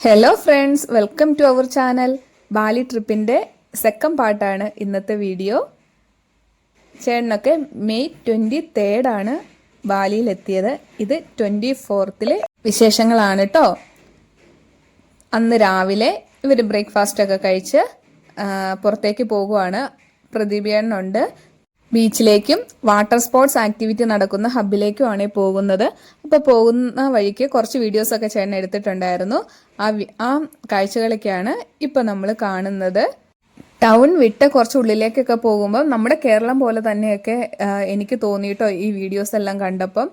Hello friends welcome to our channel Bali ട്രിപ്പിന്റെ second പാർട്ടാണ് ഇന്നത്തെ video ചേട്ടനൊക്കെ മെയ് ട്വന്റി തേർഡാണ് ബാലിയിലെത്തിയത് ഇത് ട്വന്റി ഫോർത്തിലെ വിശേഷങ്ങളാണ് കേട്ടോ അന്ന് രാവിലെ ഇവർ ബ്രേക്ക്ഫാസ്റ്റ് ഒക്കെ കഴിച്ച് പുറത്തേക്ക് പോകുവാണ്. പ്രദീപേണ്ണുണ്ട് ബീച്ചിലേക്കും വാട്ടർ സ്പോർട്സ് ആക്ടിവിറ്റി നടക്കുന്ന ഹബിലേക്കുമാണ് ആണ് പോകുന്നത്. അപ്പോൾ പോകുന്ന വഴിക്ക് കുറച്ച് വീഡിയോസ് ഒക്കെ ചേട്ടൻ എടുത്തിട്ടുണ്ടായിരുന്നു. ആ ആ കാഴ്ചകളൊക്കെയാണ് ഇപ്പോൾ നമ്മൾ കാണുന്നത്. ടൗൺ വിട്ട് കുറച്ച് ഉള്ളിലേക്കൊക്കെ പോകുമ്പോൾ നമ്മുടെ കേരളം പോലെ തന്നെയൊക്കെ എനിക്ക് തോന്നിയിട്ടോ ഈ വീഡിയോസ് എല്ലാം കണ്ടപ്പം.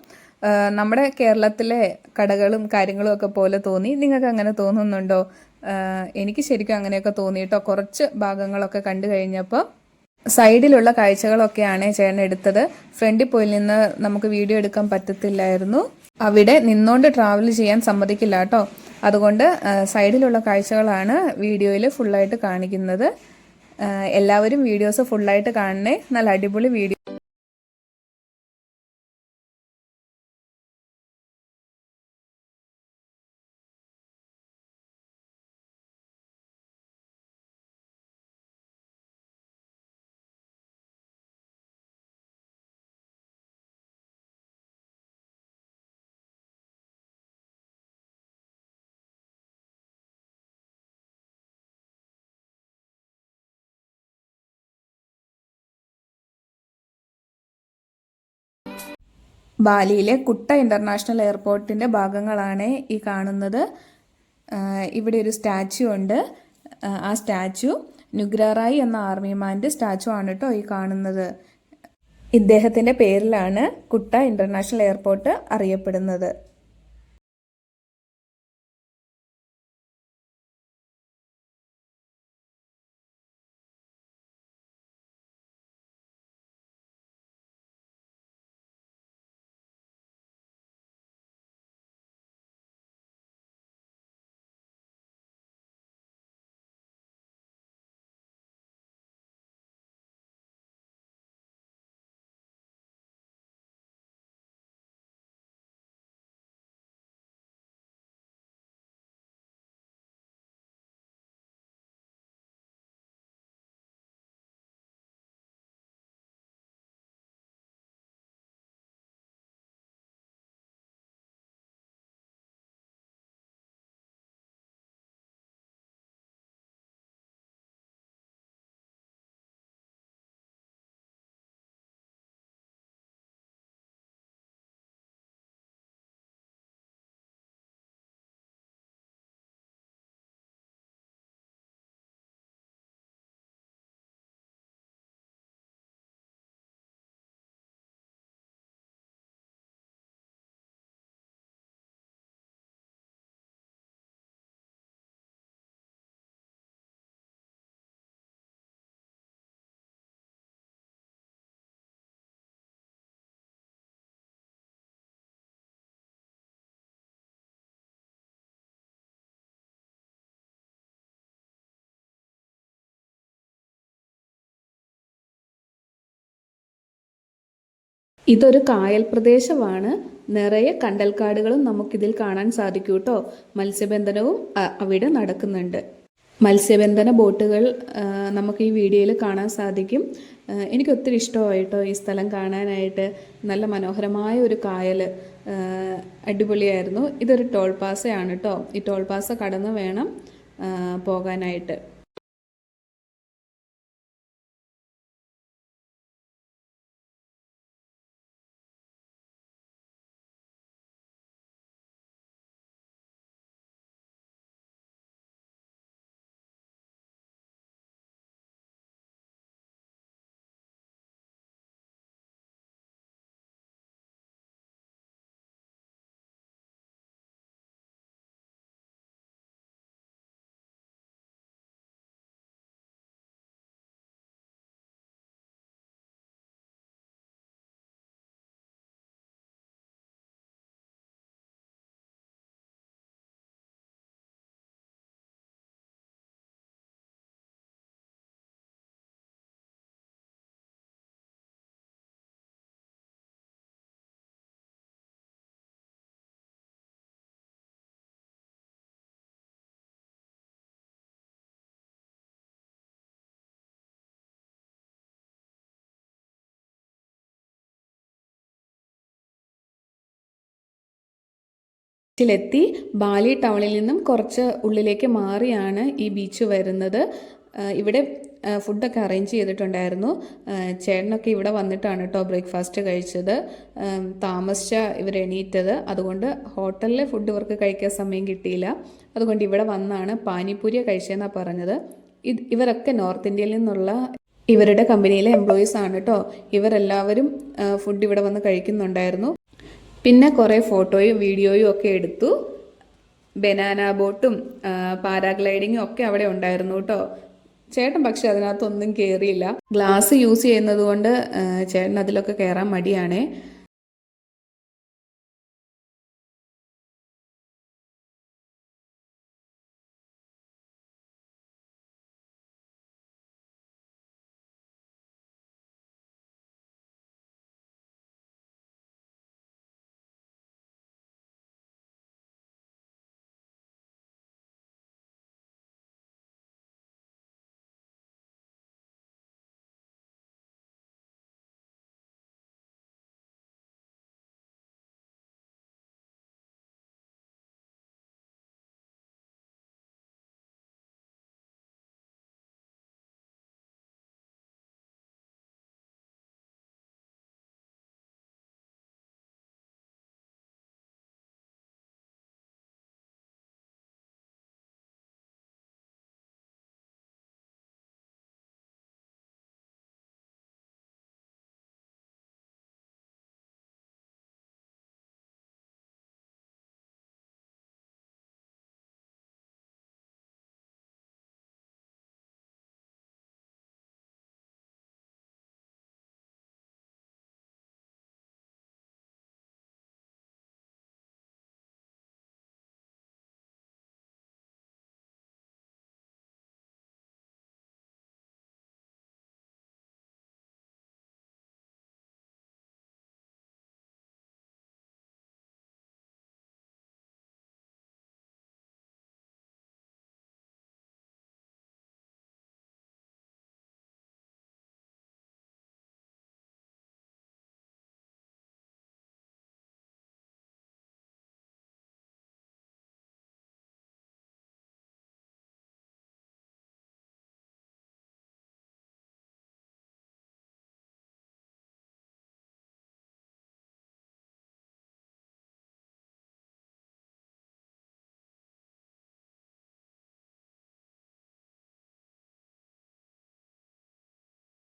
നമ്മുടെ കേരളത്തിലെ കടകളും കാര്യങ്ങളും ഒക്കെ പോലെ തോന്നി. നിങ്ങൾക്ക് അങ്ങനെ തോന്നുന്നുണ്ടോ? എനിക്ക് ശരിക്കും അങ്ങനെയൊക്കെ തോന്നിയിട്ടോ? കുറച്ച് ഭാഗങ്ങളൊക്കെ കണ്ടു കഴിഞ്ഞപ്പോൾ സൈഡിലുള്ള കാഴ്ചകളൊക്കെയാണ് ചേട്ടൻ എടുത്തത്. ഫ്രണ്ടിൽ പോയി നിന്ന് നമുക്ക് വീഡിയോ എടുക്കാൻ പറ്റത്തില്ലായിരുന്നു. അവിടെ നിന്നോണ്ട് ട്രാവൽ ചെയ്യാൻ സമ്മതിക്കില്ല കേട്ടോ. അതുകൊണ്ട് സൈഡിലുള്ള കാഴ്ചകളാണ് വീഡിയോയിൽ ഫുള്ളായിട്ട് കാണിക്കുന്നത്. എല്ലാവരും വീഡിയോസ് ഫുള്ളായിട്ട് കാണണേ. നല്ല അടിപൊളി വീഡിയോ ബാലിയിലെ കുട്ട ഇന്റർനാഷണൽ എയർപോർട്ടിന്റെ ഭാഗങ്ങളാണ് ഈ കാണുന്നത്. ഇവിടെ ഒരു സ്റ്റാച്ചു ഉണ്ട്. ആ, സ്റ്റാച്ചു നുഗ്രറായി എന്ന ആർമിമാന്റെ സ്റ്റാച്ചു ആണ് കേട്ടോ ഈ കാണുന്നത്. ഇദ്ദേഹത്തിന്റെ പേരിലാണ് കുട്ട ഇന്റർനാഷണൽ എയർപോർട്ട് അറിയപ്പെടുന്നത്. ഇതൊരു കായൽ പ്രദേശമാണ്. നിറയെ കണ്ടൽക്കാടുകളും നമുക്കിതിൽ കാണാൻ സാധിക്കും കേട്ടോ മത്സ്യബന്ധനവും അവിടെ നടക്കുന്നുണ്ട്. മത്സ്യബന്ധന ബോട്ടുകൾ നമുക്ക് ഈ വീഡിയോയിൽ കാണാൻ സാധിക്കും. എനിക്ക് ഒത്തിരി ഇഷ്ടമായിട്ടോ ഈ സ്ഥലം കാണാനായിട്ട്. നല്ല മനോഹരമായ ഒരു കായൽ അടിപൊളിയായിരുന്നു. ഇതൊരു ടോൾ പാസയാണ് കേട്ടോ ഈ ടോൾ പാസ കടന്ന് വേണം പോകാനായിട്ട്. ബീച്ചിലെത്തി ബാലി ടൗണിൽ നിന്നും കുറച്ച് ഉള്ളിലേക്ക് മാറിയാണ് ഈ ബീച്ച് വരുന്നത്. ഇവിടെ ഫുഡൊക്കെ അറേഞ്ച് ചെയ്തിട്ടുണ്ടായിരുന്നു. ചേട്ടനൊക്കെ ഇവിടെ വന്നിട്ടാണ് കേട്ടോ ബ്രേക്ക്ഫാസ്റ്റ് കഴിച്ചത്. താമസിച്ച ഇവർ എണീറ്റത്. അതുകൊണ്ട് ഹോട്ടലിലെ ഫുഡ് ഇവർക്ക് കഴിക്കാൻ സമയം കിട്ടിയില്ല. അതുകൊണ്ട് ഇവിടെ വന്നാണ് പാനിപ്പൂരിയ കഴിച്ചതെന്നാണ് പറഞ്ഞത്. ഇവരൊക്കെ നോർത്ത് ഇന്ത്യയിൽ നിന്നുള്ള ഇവരുടെ കമ്പനിയിലെ എംപ്ലോയീസ് ആണ് കേട്ടോ ഇവരെല്ലാവരും ഫുഡ് ഇവിടെ വന്ന് കഴിക്കുന്നുണ്ടായിരുന്നു. പിന്നെ കുറേ ഫോട്ടോയും വീഡിയോയും ഒക്കെ എടുത്തു. ബനാന ബോട്ടും പാരാഗ്ലൈഡിങ്ങും ഒക്കെ അവിടെ ഉണ്ടായിരുന്നു കേട്ടോ. ചേട്ടൻ പക്ഷെ അതിനകത്തൊന്നും കയറിയില്ല ഗ്ലാസ് യൂസ് ചെയ്യുന്നത് കൊണ്ട് ചേട്ടൻ അതിലൊക്കെ കയറാൻ മടിയാണേ.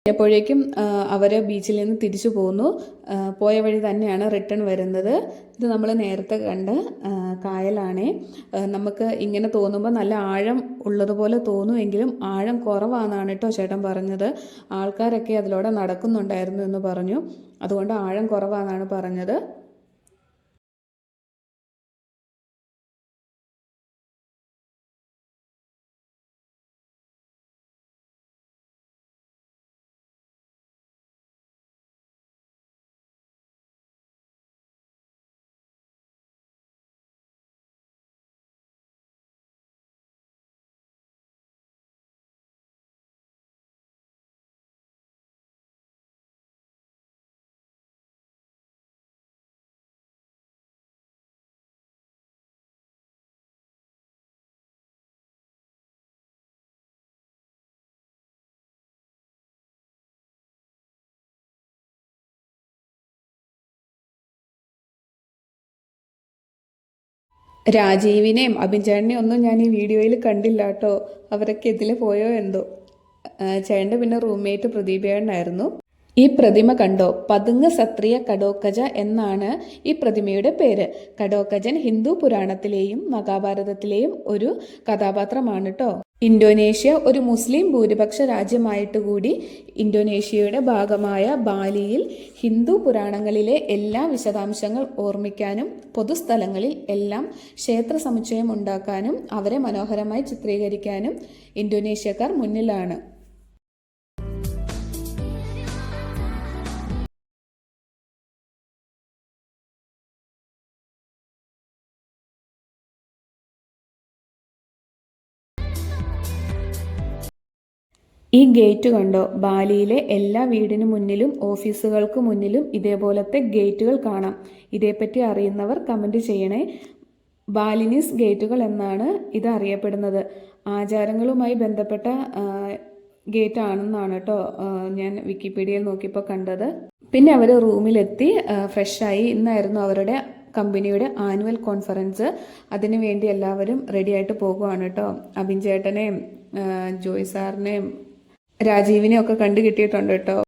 എപ്പോഴേക്കും അവർ ബീച്ചിൽ നിന്ന് തിരിച്ചു പോന്നു. പോയ വഴി തന്നെയാണ് റിട്ടേൺ വരുന്നത്. ഇത് നമ്മൾ നേരത്തെ കണ്ട് കായലാണേ. നമുക്ക് ഇങ്ങനെ തോന്നുമ്പോൾ നല്ല ആഴം ഉള്ളതുപോലെ തോന്നുമെങ്കിലും ആഴം കുറവാണെന്നാണ് കേട്ടോ ചേട്ടൻ പറഞ്ഞത്. ആൾക്കാരൊക്കെ അതിലൂടെ നടക്കുന്നുണ്ടായിരുന്നു എന്ന് പറഞ്ഞു. അതുകൊണ്ട് ആഴം കുറവാണെന്നാണ് പറഞ്ഞത്. രാജീവിനെയും അഭിചേട്ടനെയും ഒന്നും ഞാൻ ഈ വീഡിയോയിൽ കണ്ടില്ല കേട്ടോ. അവരൊക്കെ ഇതിൽ പോയോ എന്തോ? ചേട്ടന്റെ പിന്നെ റൂംമേറ്റ് പ്രദീപേട്ടനായിരുന്നു. ഈ പ്രതിമ കണ്ടോ? പതുങ്ങ് സത്രിയ കടോക്കജ എന്നാണ് ഈ പ്രതിമയുടെ പേര്. കടോക്കജൻ ഹിന്ദു പുരാണത്തിലെയും മഹാഭാരതത്തിലെയും ഒരു കഥാപാത്രമാണ് കേട്ടോ ഇന്തോനേഷ്യ ഒരു മുസ്ലിം ഭൂരിപക്ഷ രാജ്യമായിട്ട് കൂടി ഇന്തോനേഷ്യയുടെ ഭാഗമായ ബാലിയിൽ ഹിന്ദു പുരാണങ്ങളിലെ എല്ലാ വിശദാംശങ്ങൾ ഓർമ്മിക്കാനും പൊതുസ്ഥലങ്ങളിൽ എല്ലാം ക്ഷേത്ര സമുച്ചയം ഉണ്ടാക്കാനും അവരെ മനോഹരമായി ചിത്രീകരിക്കാനും ഇന്തോനേഷ്യക്കാർ മുന്നിലാണ്. ഈ ഗേറ്റ് കണ്ടോ? ബാലിയിലെ എല്ലാ വീടിനു മുന്നിലും ഓഫീസുകൾക്ക് മുന്നിലും ഇതേപോലത്തെ ഗേറ്റുകൾ കാണാം. ഇതേപ്പറ്റി അറിയുന്നവർ കമന്റ് ചെയ്യണേ. ബാലിനീസ് ഗേറ്റുകൾ എന്നാണ് ഇത് അറിയപ്പെടുന്നത്. ആചാരങ്ങളുമായി ബന്ധപ്പെട്ട ഗേറ്റ് ആണെന്നാണ് കേട്ടോ ഞാൻ വിക്കിപീഡിയയിൽ നോക്കിയപ്പോൾ കണ്ടത്. പിന്നെ അവർ റൂമിലെത്തി ഫ്രഷായി. ഇന്നായിരുന്നു അവരുടെ കമ്പനിയുടെ ആനുവൽ കോൺഫറൻസ്. അതിനുവേണ്ടി എല്ലാവരും റെഡിയായിട്ട് പോകുവാണ് കേട്ടോ. അബിൻ ചേട്ടനെയും ജോയ് സാറിനെയും രാജീവിനെയും ഒക്കെ കണ്ടു കിട്ടിയിട്ടുണ്ട് കേട്ടോ.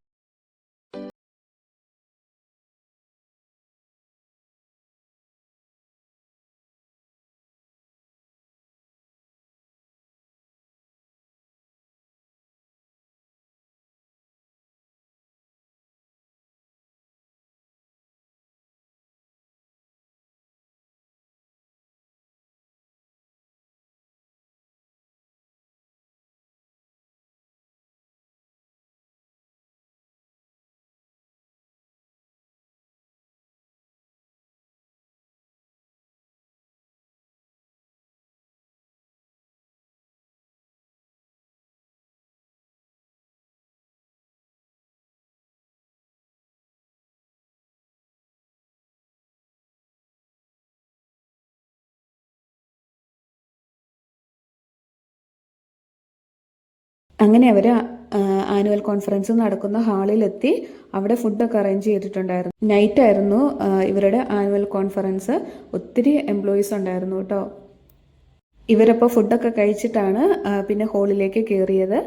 അങ്ങനെ അവർ ആനുവൽ കോൺഫറൻസ് നടക്കുന്ന ഹാളിലെത്തി അവിടെ ഫുഡൊക്കെ അറേഞ്ച് ചെയ്തിട്ടുണ്ടായിരുന്നു. നൈറ്റ് ആയിരുന്നു ഇവരുടെ ആനുവൽ കോൺഫറൻസ് ഒത്തിരി എംപ്ലോയീസ് ഉണ്ടായിരുന്നു കേട്ടോ. ഇവരപ്പോൾ ഫുഡൊക്കെ കഴിച്ചിട്ടാണ് പിന്നെ ഹാളിലേക്ക് കയറിയത്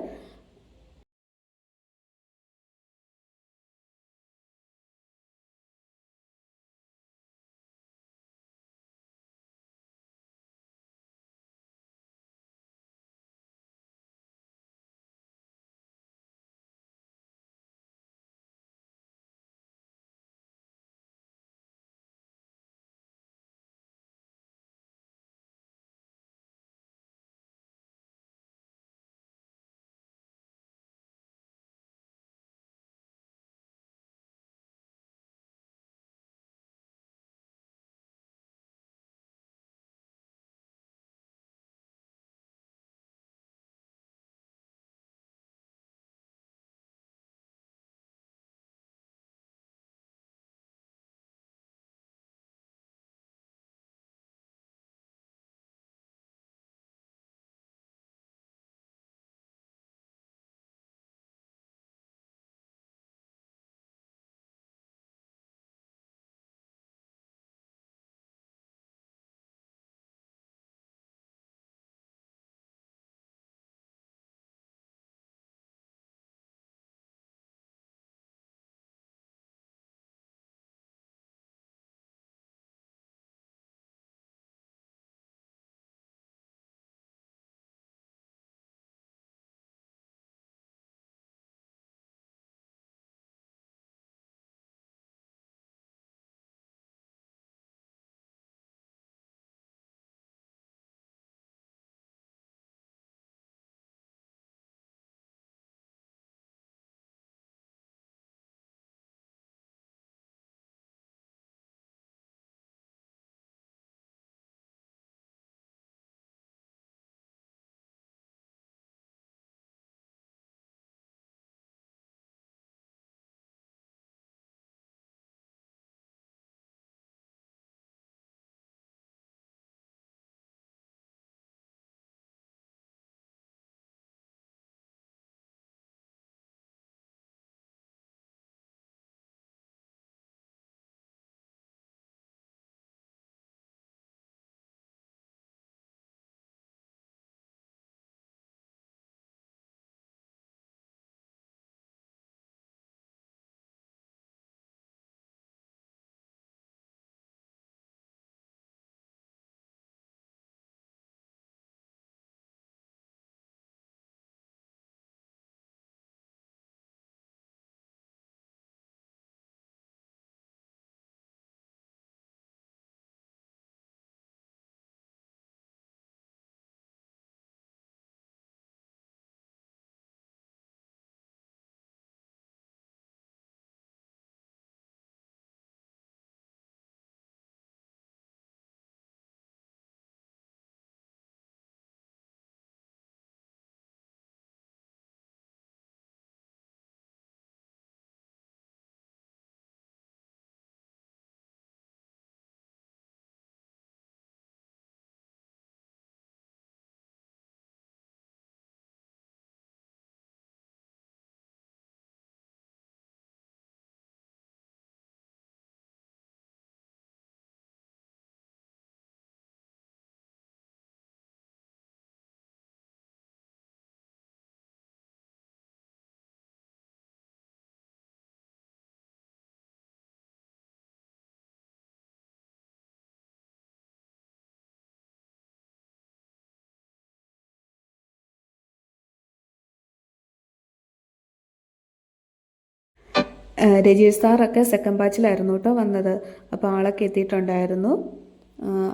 രജീഷ് സാറൊക്കെ സെക്കൻഡ് ബാച്ചിലായിരുന്നു കേട്ടോ വന്നത്. അപ്പോൾ ആളൊക്കെ എത്തിയിട്ടുണ്ടായിരുന്നു.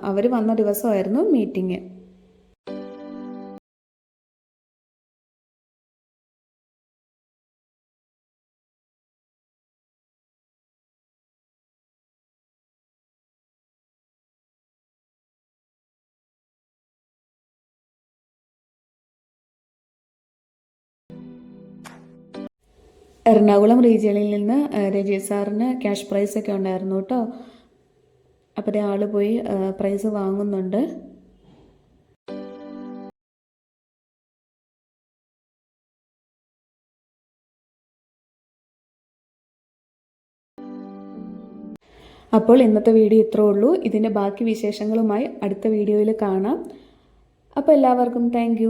അവർ വന്ന ദിവസമായിരുന്നു മീറ്റിംഗ് എറണാകുളം റീജിയണിൽ നിന്ന് രജി സാറിന് ക്യാഷ് പ്രൈസ് ഒക്കെ ഉണ്ടായിരുന്നു കേട്ടോ. അപ്പോൾ ആൾ പോയി പ്രൈസ് വാങ്ങുന്നുണ്ട്. അപ്പോൾ ഇന്നത്തെ വീഡിയോ ഇത്രേ ഉള്ളൂ. ഇതിന്റെ ബാക്കി വിശേഷങ്ങളുമായി അടുത്ത വീഡിയോയിൽ കാണാം. അപ്പോൾ എല്ലാവർക്കും താങ്ക്